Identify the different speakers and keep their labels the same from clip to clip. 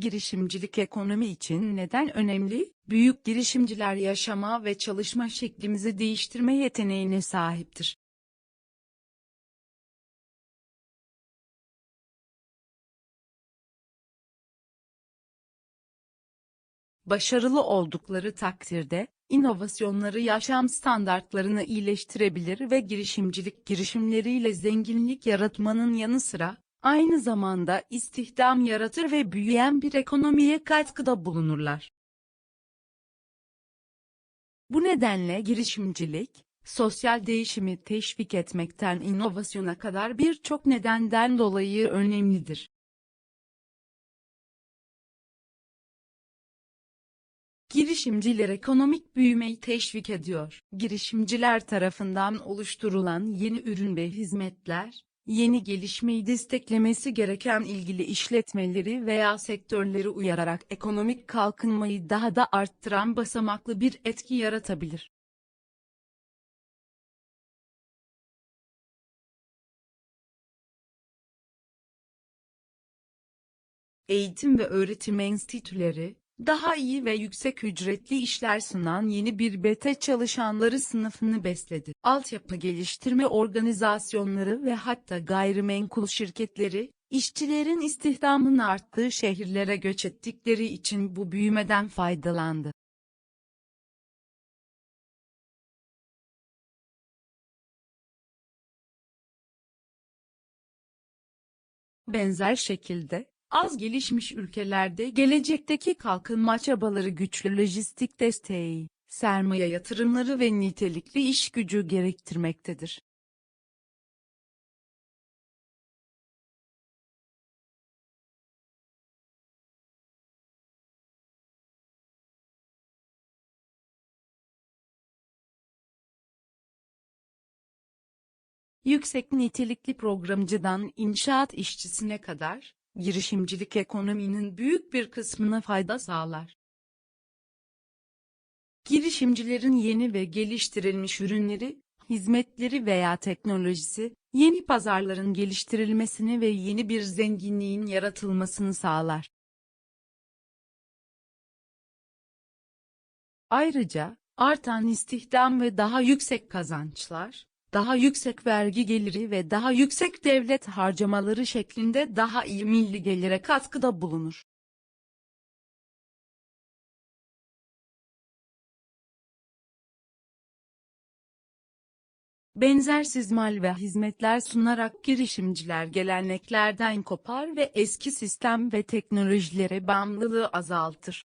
Speaker 1: Girişimcilik ekonomi için neden önemli? Büyük girişimciler yaşama ve çalışma şeklimizi değiştirme yeteneğine sahiptir. Başarılı oldukları takdirde, inovasyonları yaşam standartlarını iyileştirebilir ve girişimcilik girişimleriyle zenginlik yaratmanın yanı sıra, aynı zamanda istihdam yaratır ve büyüyen bir ekonomiye katkıda bulunurlar. Bu nedenle girişimcilik, sosyal değişimi teşvik etmekten inovasyona kadar birçok nedenden dolayı önemlidir. Girişimciler ekonomik büyümeyi teşvik ediyor. Girişimciler tarafından oluşturulan yeni ürün ve hizmetler, yeni gelişmeyi desteklemesi gereken ilgili işletmeleri veya sektörleri uyararak ekonomik kalkınmayı daha da arttıran basamaklı bir etki yaratabilir. Eğitim ve öğretim enstitüleri, daha iyi ve yüksek ücretli işler sunan yeni bir bete çalışanları sınıfını besledi. Altyapı geliştirme organizasyonları ve hatta gayrimenkul şirketleri, işçilerin istihdamın arttığı şehirlere göç ettikleri için bu büyümeden faydalandı. Benzer şekilde, Az gelişmiş ülkelerde gelecekteki kalkınma çabaları güçlü lojistik desteği, sermaye yatırımları ve nitelikli iş gücü gerektirmektedir. Yüksek nitelikli programcıdan inşaat işçisine kadar, girişimcilik ekonominin büyük bir kısmına fayda sağlar. Girişimcilerin yeni ve geliştirilmiş ürünleri, hizmetleri veya teknolojisi, yeni pazarların geliştirilmesini ve yeni bir zenginliğin yaratılmasını sağlar. Ayrıca, artan istihdam ve daha yüksek kazançlar, daha yüksek vergi geliri ve daha yüksek devlet harcamaları şeklinde daha iyi milli gelire katkıda bulunur. Benzersiz mal ve hizmetler sunarak girişimciler geleneklerden kopar ve eski sistem ve teknolojilere bağımlılığı azaltır.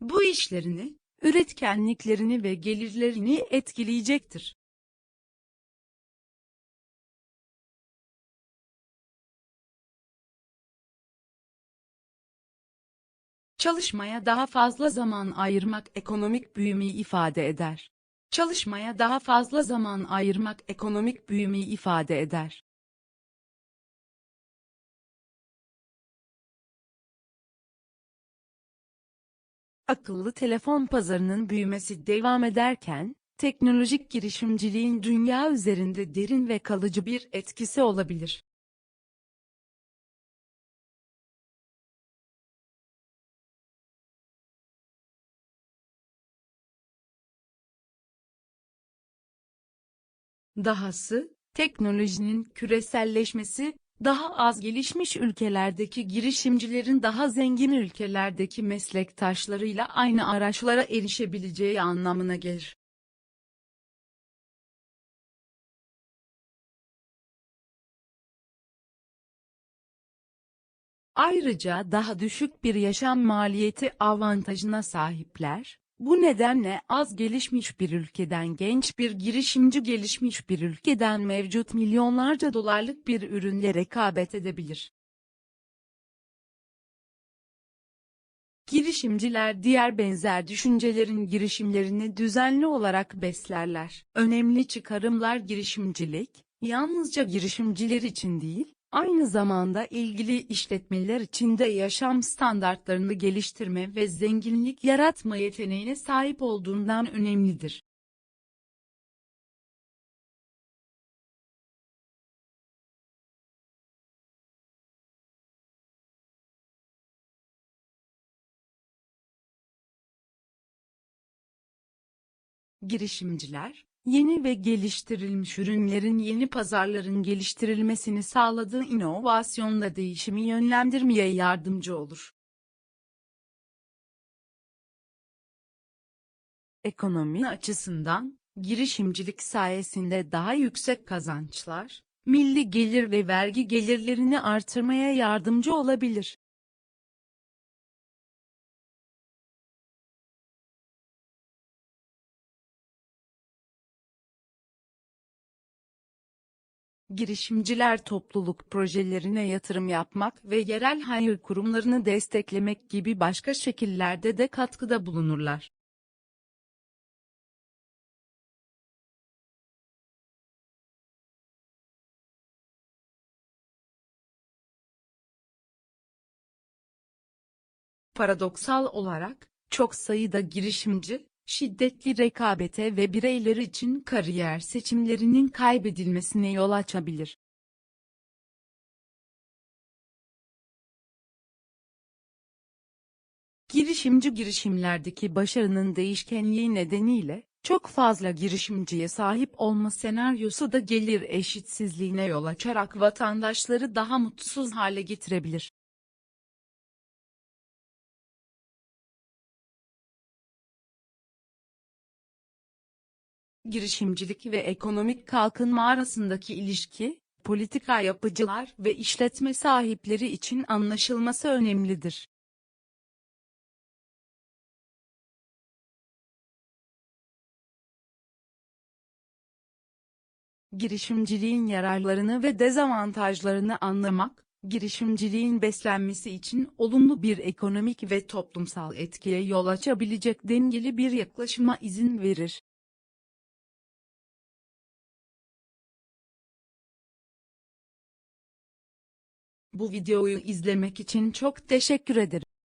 Speaker 1: Bu işlerini, üretkenliklerini ve gelirlerini etkileyecektir. Çalışmaya daha fazla zaman ayırmak ekonomik büyümeyi ifade eder. Çalışmaya daha fazla zaman ayırmak ekonomik büyümeyi ifade eder. Akıllı telefon pazarının büyümesi devam ederken, teknolojik girişimciliğin dünya üzerinde derin ve kalıcı bir etkisi olabilir. Dahası, teknolojinin küreselleşmesi, daha az gelişmiş ülkelerdeki girişimcilerin daha zengin ülkelerdeki meslektaşlarıyla aynı araçlara erişebileceği anlamına gelir. Ayrıca daha düşük bir yaşam maliyeti avantajına sahipler, bu nedenle az gelişmiş bir ülkeden genç bir girişimci gelişmiş bir ülkeden mevcut milyonlarca dolarlık bir ürünle rekabet edebilir. Girişimciler diğer benzer düşüncelerin girişimlerini düzenli olarak beslerler. Önemli çıkarımlar girişimcilik, yalnızca girişimciler için değil, Aynı zamanda ilgili işletmeler içinde yaşam standartlarını geliştirme ve zenginlik yaratma yeteneğine sahip olduğundan önemlidir. Girişimciler, yeni ve geliştirilmiş ürünlerin yeni pazarların geliştirilmesini sağladığı inovasyonla değişimi yönlendirmeye yardımcı olur. Ekonomi açısından, girişimcilik sayesinde daha yüksek kazançlar, milli gelir ve vergi gelirlerini artırmaya yardımcı olabilir. Girişimciler topluluk projelerine yatırım yapmak ve yerel hayır kurumlarını desteklemek gibi başka şekillerde de katkıda bulunurlar. Paradoksal olarak, çok sayıda girişimci, şiddetli rekabete ve bireyler için kariyer seçimlerinin kaybedilmesine yol açabilir. Girişimci girişimlerdeki başarının değişkenliği nedeniyle, çok fazla girişimciye sahip olma senaryosu da gelir eşitsizliğine yol açarak vatandaşları daha mutsuz hale getirebilir. Girişimcilik ve ekonomik kalkınma arasındaki ilişki, politika yapıcılar ve işletme sahipleri için anlaşılması önemlidir. Girişimciliğin yararlarını ve dezavantajlarını anlamak, girişimciliğin beslenmesi için olumlu bir ekonomik ve toplumsal etkiye yol açabilecek dengeli bir yaklaşıma izin verir. Bu videoyu izlemek için çok teşekkür ederim.